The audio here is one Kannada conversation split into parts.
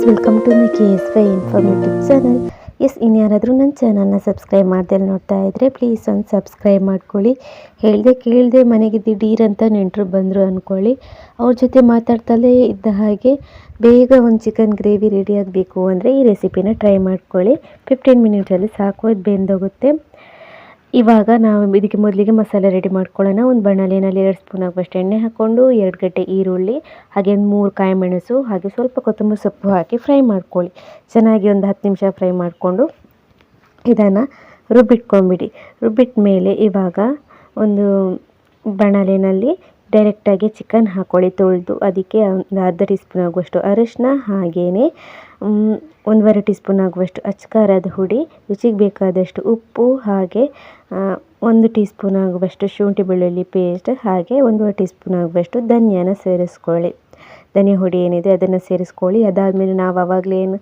Friends, welcome to my K S Y informative channel S ಇನ್ಯಾರಾದರೂ ನನ್ನ ಚಾನಲ್ನ ಸಬ್ಸ್ಕ್ರೈಬ್ ಮಾಡ್ದಲ್ಲಿ ನೋಡ್ತಾ ಇದ್ದರೆ ಪ್ಲೀಸ್ ಒಂದು ಸಬ್ಸ್ಕ್ರೈಬ್ ಮಾಡ್ಕೊಳ್ಳಿ. ಹೇಳಿದೆ ಕೇಳಿದೆ ಮನೆಗೆ ದಿಢೀರಂತ ನೆಂಟರು ಬಂದರು ಅಂದ್ಕೊಳ್ಳಿ ಅವ್ರ ಜೊತೆ ಮಾತಾಡ್ತಲೇ ಇದ್ದ ಹಾಗೆ ಬೇಗ ಒಂದು ಚಿಕನ್ ಗ್ರೇವಿ ರೆಡಿ ಆಗಬೇಕು ಅಂದರೆ ಈ ರೆಸಿಪಿನ ಟ್ರೈ ಮಾಡ್ಕೊಳ್ಳಿ. ಫಿಫ್ಟೀನ್ ಮಿನಿಟಲ್ಲಿ ಸಾಕು, ಅದು ಬೆಂದೋಗುತ್ತೆ. ಇವಾಗ ನಾವು ಇದಕ್ಕೆ ಮೊದಲಿಗೆ ಮಸಾಲೆ ರೆಡಿ ಮಾಡ್ಕೊಳ್ಳೋಣ. ಒಂದು ಬಾಣಲೆಯಲ್ಲಿ ಎರಡು ಸ್ಪೂನ್ ಆಗುವಷ್ಟು ಎಣ್ಣೆ ಹಾಕ್ಕೊಂಡು ಎರಡು ಗಡ್ಡೆ ಈರುಳ್ಳಿ, ಹಾಗೆ ಒಂದು ಮೂರು ಕಾಯಿ ಮೆಣಸು, ಹಾಗೆ ಸ್ವಲ್ಪ ಕೊತ್ತಂಬರಿ ಸೊಪ್ಪು ಹಾಕಿ ಫ್ರೈ ಮಾಡ್ಕೊಳ್ಳಿ. ಚೆನ್ನಾಗಿ ಒಂದು ಹತ್ತು ನಿಮಿಷ ಫ್ರೈ ಮಾಡಿಕೊಂಡು ಇದನ್ನು ರುಬ್ಬಿಟ್ಕೊಂಬಿಡಿ ರುಬ್ಬಿಟ್ಟ ಮೇಲೆ ಇವಾಗ ಒಂದು ಬಾಣಲೆಯಲ್ಲಿ ಡೈರೆಕ್ಟಾಗಿ ಚಿಕನ್ ಹಾಕ್ಕೊಳ್ಳಿ ತೊಳೆದು. ಅದಕ್ಕೆ ಒಂದು ಅರ್ಧ ಟೀ ಸ್ಪೂನ್ ಆಗುವಷ್ಟು ಅರಿಶಿನ ಹಾಗೆಯೇ ಒಂದೂವರೆ ಟೀ ಸ್ಪೂನ್ ಆಗುವಷ್ಟು ಅಚ್ಕಾರದ ಹುಡಿ, ರುಚಿಗೆ ಬೇಕಾದಷ್ಟು ಉಪ್ಪು, ಹಾಗೆ ಒಂದು ಟೀ ಸ್ಪೂನ್ ಆಗುವಷ್ಟು ಶುಂಠಿ ಬೆಳ್ಳುಳ್ಳಿ ಪೇಸ್ಟ್, ಹಾಗೆ ಒಂದೂವರೆ ಟೀ ಸ್ಪೂನ್ ಆಗುವಷ್ಟು ಧನಿಯಾನ ಸೇರಿಸ್ಕೊಳ್ಳಿ. ಧನಿಯಾ ಹುಡಿ ಏನಿದೆ ಅದನ್ನು ಸೇರಿಸ್ಕೊಳ್ಳಿ. ಅದಾದಮೇಲೆ ನಾವು ಆವಾಗಲೇ ಏನು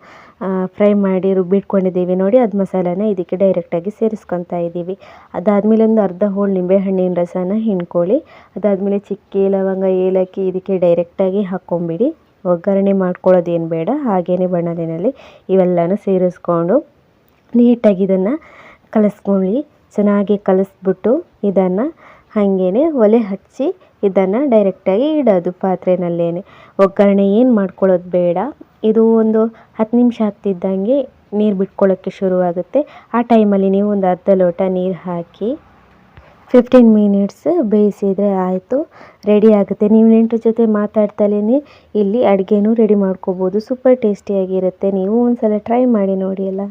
ಫ್ರೈ ಮಾಡಿ ರುಬ್ಬಿಟ್ಕೊಂಡಿದ್ದೀವಿ. ನೋಡಿ, ಅದು ಮಸಾಲಾನ ಇದಕ್ಕೆ ಡೈರೆಕ್ಟಾಗಿ ಸೇರಿಸ್ಕೊತಾ ಇದ್ದೀವಿ. ಅದಾದಮೇಲೆ ಒಂದು ಅರ್ಧ ಹೋಳು ನಿಂಬೆಹಣ್ಣಿನ ರಸನ ಹಿಂಡ್ಕೊಳ್ಳಿ. ಅದಾದಮೇಲೆ ಚಿಕ್ಕಿ, ಲವಂಗ, ಏಲಕ್ಕಿ ಇದಕ್ಕೆ ಡೈರೆಕ್ಟಾಗಿ ಹಾಕ್ಕೊಂಬಿಡಿ. ಒಗ್ಗರಣೆ ಮಾಡ್ಕೊಳ್ಳೋದೇನು ಬೇಡ ಹಾಗೇ ಬಣ್ಣದಿನಲ್ಲಿ ಇವೆಲ್ಲನೂ ಸೇರಿಸ್ಕೊಂಡು ನೀಟಾಗಿ ಇದನ್ನು ಕಲಸ್ಕೊಳ್ಳಿ. ಚೆನ್ನಾಗಿ ಕಲಿಸ್ಬಿಟ್ಟು ಇದನ್ನು ಹಾಗೇ ಒಲೆ ಹಚ್ಚಿ ಇದನ್ನು ಡೈರೆಕ್ಟಾಗಿ ಇಡೋದು ಪಾತ್ರೆಯಲ್ಲೇನೆ ಒಗ್ಗರಣೆ ಏನು ಮಾಡ್ಕೊಳ್ಳೋದು ಬೇಡ. ಇದು ಒಂದು ಹತ್ತು ನಿಮಿಷ ಆಗ್ತಿದ್ದಂಗೆ ನೀರು ಬಿಟ್ಕೊಳ್ಳೋಕ್ಕೆ ಶುರುವಾಗುತ್ತೆ. ಆ ಟೈಮಲ್ಲಿ ನೀವು ಒಂದು ಅರ್ಧ ಲೋಟ ನೀರು ಹಾಕಿ ಫಿಫ್ಟೀನ್ ಮಿನಿಟ್ಸ್ ಬೇಯಿಸಿದರೆ ಆಯಿತು ರೆಡಿ ಆಗುತ್ತೆ. ನೀವು ನೆಂಟರ ಜೊತೆ ಮಾತಾಡ್ತಲೇ ಇಲ್ಲಿ ಅಡುಗೆನೂ ರೆಡಿ ಮಾಡ್ಕೋಬೋದು. ಸೂಪರ್ ಟೇಸ್ಟಿಯಾಗಿರುತ್ತೆ ನೀವು ಒಂದು ಸಲ ಟ್ರೈ ಮಾಡಿ ನೋಡಿ ಎಲ್ಲ